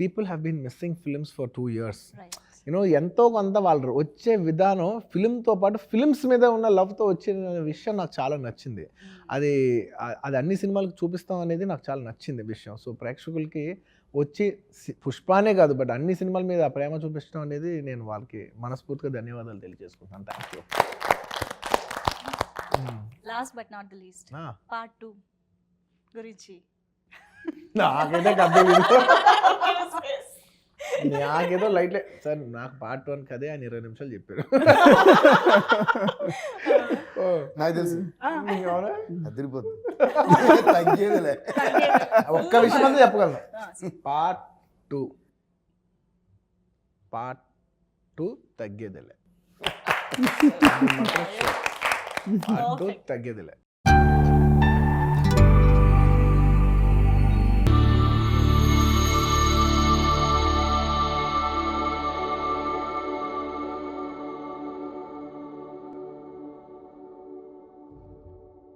People have been missing films for two years you know ఎంతో కొంత వాళ్ళు వచ్చే విధానం ఫిల్మ్తో పాటు ఫిల్మ్స్ మీద ఉన్న లవ్తో వచ్చిన విషయం నాకు చాలా నచ్చింది. అది ఆ- అది అన్ని సినిమాలకు చూపిస్తాం అనేది నాకు చాలా నచ్చింది విషయం. సో ప్రేక్షకులకి వచ్చి పుష్పానే కాదు బట్ అన్ని సినిమాల మీద ఆ ప్రేమ చూపించడం అనేది నేను వాళ్ళకి మనస్ఫూర్తిగా ధన్యవాదాలు తెలియజేసుకుంటాను thank you last but not the least part two గురించి. నాకైతే కథ. నాకేదో లైట్లే సార్ నాకు పార్ట్ వన్ కదే ఆయన ఇరవై నిమిషాలు చెప్పారు. ఓ, నాకు తెలుసు? అదిరిపోతుంది తగ్గేదిలే. ఒక్క విషయం అంతా చెప్పగలను. Part two part two తగ్గేదిలే. Part two. తగ్గేదిలే.